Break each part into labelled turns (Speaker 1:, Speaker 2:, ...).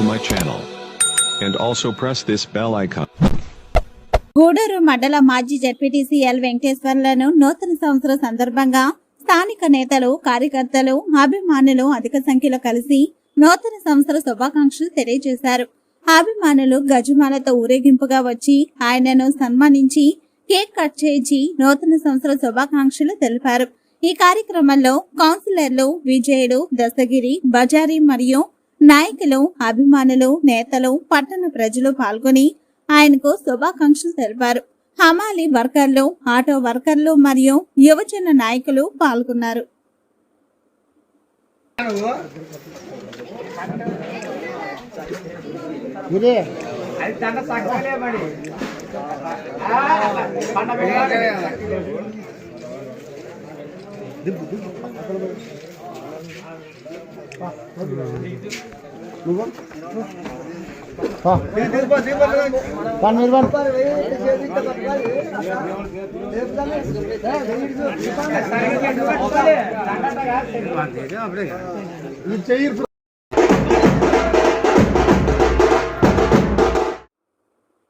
Speaker 1: to my channel. And also press this bell icon.
Speaker 2: Gudur మండల మాజీ ZPTC L వెంకటేశ్వర్లను నూతన సంవత్సరం సందర్భంగా స్థానిక నేతలు కార్యకర్తలు అభిమానులు అధిక సంఖ్యలో కలిసి నూతన సంవత్సర శుభాకాంక్షలు తెలియజేశారు అభిమానులు గజమాలతో ఊరేగింపుగా వచ్చి ఆయనను సన్మానించి కేక్ కట్ చేయించి నూతన సంవత్సర శుభాకాంక్షలు తెలిపారు ఈ కార్యక్రమంలో కౌన్సిలర్లు విజయుడు దశగిరి బజారి మరియు నాయకులు అభిమానులు నేతలు పట్టణ ప్రజలు పాల్గొని ఆయనకు శుభాకాంక్షలు తెలిపారు. హమాలి వర్కర్లు ఆటో వర్కర్లు మరియు యువజన నాయకులు పాల్గొన్నారు.
Speaker 3: నువ్వు చెయ్యి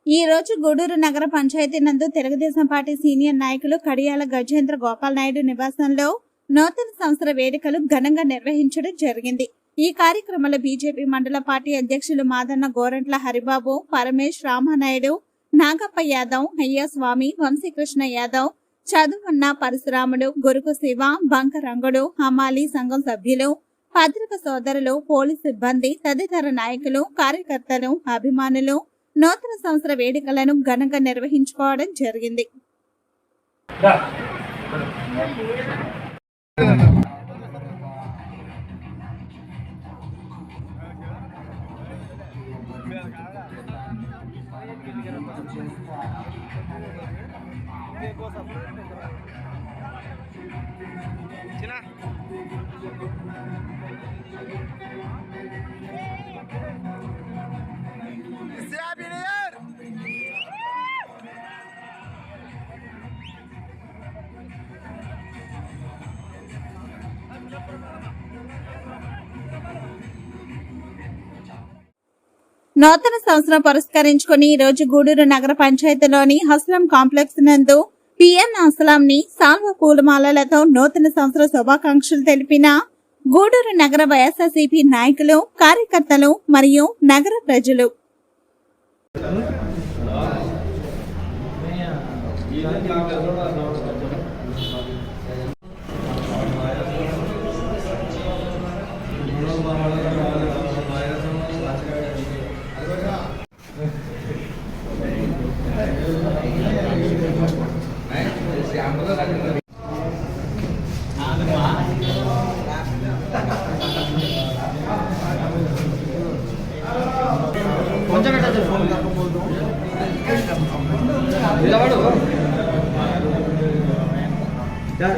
Speaker 2: ఈ రోజు గూడూరు నగర పంచాయతీ నందు తెలుగుదేశం పార్టీ సీనియర్ నాయకులు కడియాల గజేంద్ర గోపాల్ నాయుడు నివాసంలో నూతన సంవత్సర వేడుకలు ఘనంగా నిర్వహించడం జరిగింది. ఈ కార్యక్రమంలో బీజేపీ మండల పార్టీ అధ్యక్షులు మాదన్న గోరంట్ల హరిబాబు పరమేష్ రామానాయుడు నాగప్ప యాదవ్ అయ్యస్వామి వంశీకృష్ణ యాదవ్ చదువున్న పరశురాముడు గురుకు శివ బంకరంగుడు హమాలి సంఘం సభ్యులు పత్రిక సోదరులు పోలీసు సిబ్బంది తదితర నాయకులు కార్యకర్తలు అభిమానులు నూతన సంవత్సర వేడుకలను ఘనంగా నిర్వహించుకోవడం జరిగింది. Sila. నూతన సంవత్సరం పురస్కరించుకుని ఈ రోజు గూడూరు నగర పంచాయతీలోని హస్లం కాంప్లెక్స్ నందు పిఎన్ అస్లాం ని సాల్వ పూలమాలలతో నూతన సంవత్సర శుభాకాంక్షలు తెలిపిన గూడూరు నగర వైఎస్ఆర్సీపీ నాయకులు కార్యకర్తలు మరియు నగర ప్రజలు
Speaker 4: 你看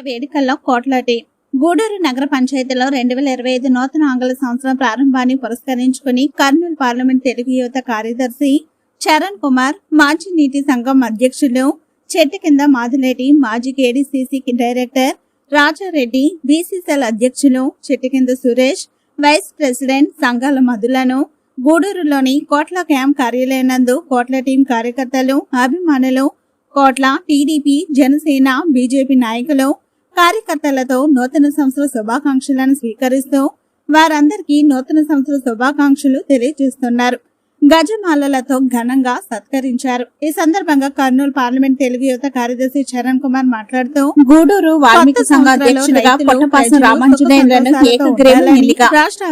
Speaker 2: వేడుకల్లో కోట్లాటి గూడూరు నగర పంచాయతీలో రెండు వేల ఇరవై ఐదు నూతన ఆంగ్ల సంవత్సరం ప్రారంభాన్ని పురస్కరించుకుని కర్నూలు పార్లమెంట్ తెలుగు యువత కార్యదర్శి చరణ్ కుమార్ మాజీ నీటి సంఘం అధ్యక్షులు చెట్టు కింద మాధులేటి మాజీ కేడీసీసీ డైరెక్టర్ రాజారెడ్డి బీసీసీఎల్ అధ్యక్షులు చెట్టు కింద సురేష్ వైస్ ప్రెసిడెంట్ సంఘాల మధులను గూడూరులోని కోట్ల క్యాంప్ కార్యాలయనందు కోట్ల టీం కార్యకర్తలు అభిమానులు కోట్ల టీడీపీ జనసేన బీజేపీ నాయకులు కార్యకర్తలతో నూతన సంవత్సర శుభాకాంక్షలను స్వీకరిస్తూ వారందరికీ నూతన సంవత్సర శుభాకాంక్షలు తెలియజేస్తున్నారు. గజమాలలతో ఘనంగా సత్కరించారు. ఈ సందర్భంగా కర్నూలు పార్లమెంట్ తెలుగు యువత కార్యదర్శి చరణ్ కుమార్ మాట్లాడుతూ గూడూరు వాల్మీకి సంఘ అధ్యక్షులుగా పొట్టపాసం రామాంజనేయులను ఏకగ్రీవం ఎన్నిక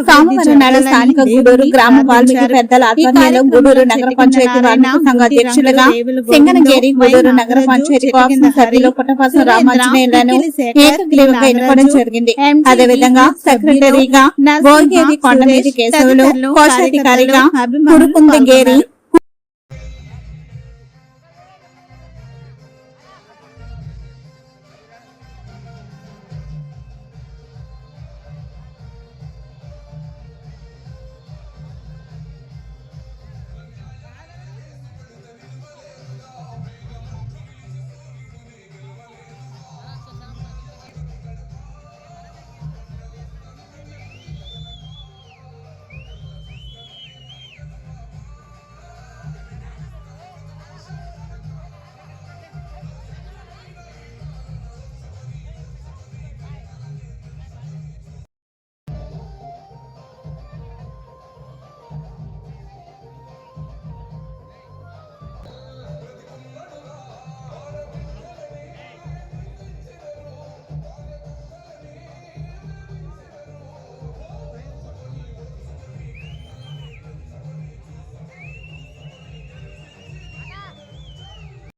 Speaker 2: సోమవారం నాడు స్థానిక గూడూరు గ్రామ వాల్మీకి పెద్దల ఆధ్వర్యంలో గూడూరు నగర పంచాయతీ వాల్మీకి సంఘ అధ్యక్షులుగా సింగనగేరి గూడూరు నగర పంచాయతీ కాంగ్రెస్ సభ్యులు పుట్టపాసం రామాంజనేయులను ఏకగ్రీవంగా ఎన్నుకోవడం జరిగింది. అదేవిధంగా సెక్రటరీగా కొండమీది కేశవులు కోశాధికారిగా Kundageri